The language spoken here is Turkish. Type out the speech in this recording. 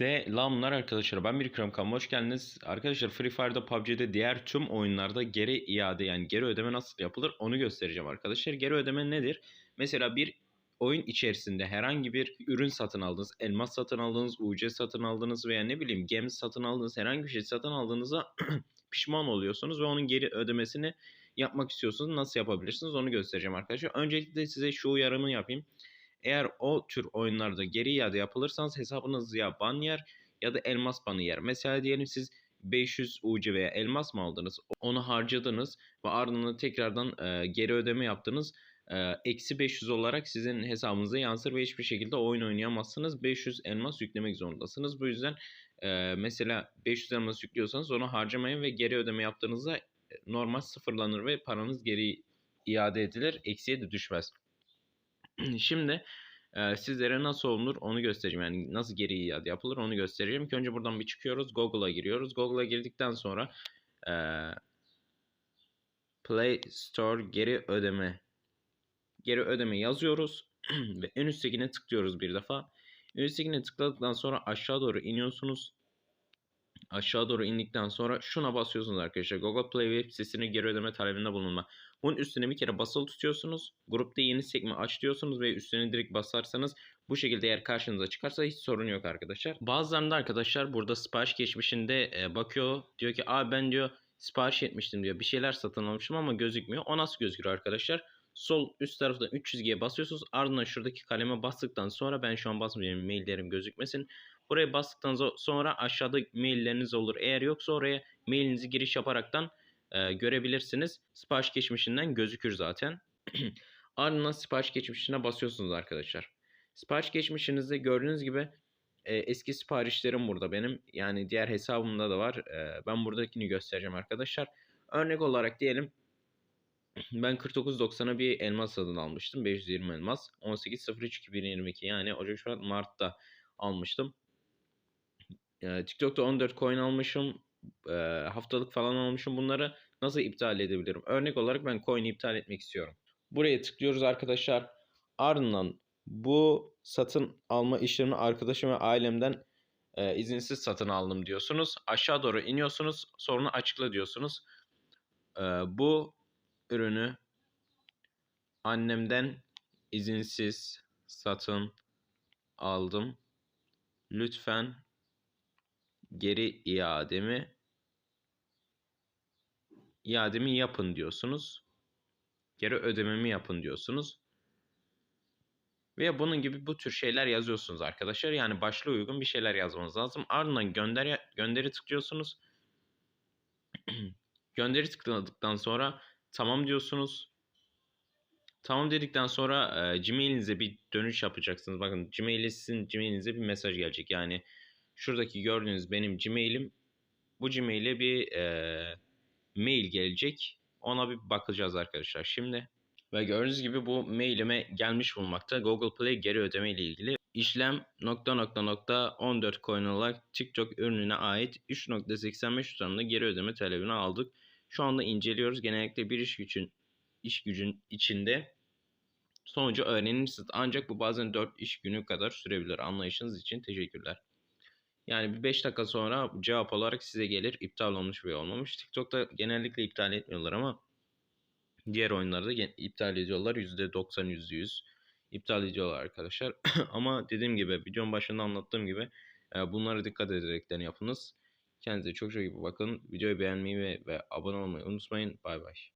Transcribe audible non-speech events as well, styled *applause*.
Selamlar arkadaşlar ben bir Kram hoş geldiniz. Arkadaşlar Free Fire'da PUBG'de diğer tüm oyunlarda geri iade yani geri ödeme nasıl yapılır onu göstereceğim arkadaşlar. Geri ödeme nedir? Mesela bir oyun içerisinde herhangi bir ürün satın aldınız, elmas satın aldınız, UC satın aldınız veya ne bileyim gems satın aldınız, herhangi bir şey satın aldığınızda *clears throat* pişman oluyorsunuz ve onun geri ödemesini yapmak istiyorsunuz. Nasıl yapabilirsiniz onu göstereceğim arkadaşlar. Öncelikle size şu uyarımı yapayım. Eğer o tür oyunlarda geri iade yapılırsanız hesabınız ya ban yer ya da elmas banı yer. Mesela diyelim siz 500 UC veya elmas mı aldınız? Onu harcadınız ve ardından tekrardan e, geri ödeme yaptınız. Eksi 500 olarak sizin hesabınıza yansır ve hiçbir şekilde oyun oynayamazsınız. 500 elmas yüklemek zorundasınız. Bu yüzden e, mesela 500 elmas yüklüyorsanız onu harcamayın ve geri ödeme yaptığınızda normal sıfırlanır ve paranız geri iade edilir. Eksiye de düşmez. *clears throat* Şimdi e, sizlere nasıl olunur onu göstereceğim. Yani nasıl geri iade yapılır onu göstereceğim. İlk önce buradan bir çıkıyoruz. Google'a giriyoruz. Google'a girdikten sonra e, Play Store geri ödeme geri ödeme yazıyoruz *clears throat* ve en üsttekine tıklıyoruz bir defa. En üsttekine tıkladıktan sonra aşağı doğru iniyorsunuz. Aşağı doğru indikten sonra şuna basıyorsunuz arkadaşlar. Google Play web sitesine geri ödeme talebinde bulunma. Bunun üstüne bir kere basılı tutuyorsunuz. Grupta yeni sekme aç diyorsunuz ve üstüne direkt basarsanız bu şekilde eğer karşınıza çıkarsa hiç sorun yok arkadaşlar. Bazılarında arkadaşlar burada sipariş geçmişinde e, bakıyor. Diyor ki abi ben diyor sipariş etmiştim diyor. Bir şeyler satın almışım ama gözükmüyor. O nasıl gözüküyor arkadaşlar? Sol üst tarafta 3 çizgiye basıyorsunuz. Ardından şuradaki kaleme bastıktan sonra ben şu an basmayacağım maillerim gözükmesin. Buraya bastıktan sonra aşağıda mailleriniz olur. Eğer yoksa oraya mailinizi giriş yaparaktan e, görebilirsiniz. Sipariş geçmişinden gözükür zaten. *clears throat* Ardından sipariş geçmişine basıyorsunuz arkadaşlar. Sipariş geçmişinizde gördüğünüz gibi e, eski siparişlerim burada benim. Yani diğer hesabımda da var. E, ben buradakini göstereceğim arkadaşlar. Örnek olarak diyelim *clears throat* ben 49.90'a bir elmas satın almıştım. 520 elmas. 18.03.2022 yani Ocak, Şubat, Mart'ta almıştım. TikTok'ta 14 coin almışım. Haftalık falan almışım. Bunları nasıl iptal edebilirim? Örnek olarak ben coin'i iptal etmek istiyorum. Buraya tıklıyoruz arkadaşlar. Ardından bu satın alma işlemini arkadaşım ve ailemden e, izinsiz satın aldım diyorsunuz. Aşağı doğru iniyorsunuz. Sorunu açıkla diyorsunuz. E, bu ürünü annemden izinsiz satın aldım. Lütfen geri iademi iademi yapın diyorsunuz. Geri ödememi yapın diyorsunuz. Ve bunun gibi bu tür şeyler yazıyorsunuz arkadaşlar. Yani başlığa uygun bir şeyler yazmanız lazım. Ardından gönder gönderi tıklıyorsunuz. *clears throat* gönderi tıkladıktan sonra tamam diyorsunuz. Tamam dedikten sonra e, Gmail'inize bir dönüş yapacaksınız. Bakın Gmail'e sizin Gmail'inize bir mesaj gelecek. Yani şuradaki gördüğünüz benim Gmail'im. Bu Gmail'e bir e, mail gelecek. Ona bir bakacağız arkadaşlar şimdi. Ve gördüğünüz gibi bu mailime gelmiş bulmakta. Google Play geri ödeme ile ilgili işlem nokta nokta nokta 14 coin olarak TikTok ürününe ait 3.85 tutarında geri ödeme talebini aldık. Şu anda inceliyoruz. Genellikle bir iş gücün iş gücün içinde sonucu öğrenirsiniz. Ancak bu bazen 4 iş günü kadar sürebilir. Anlayışınız için teşekkürler. Yani bir 5 dakika sonra cevap olarak size gelir iptal olmuş veya olmamış. TikTok'ta genellikle iptal etmiyorlar ama diğer oyunlarda iptal ediyorlar. %90 %100 iptal ediyorlar arkadaşlar. *clears throat* ama dediğim gibi videonun başında anlattığım gibi e, bunlara dikkat ederekten yapınız. Kendinize çok çok iyi bakın. Videoyu beğenmeyi ve, ve abone olmayı unutmayın. Bay bay.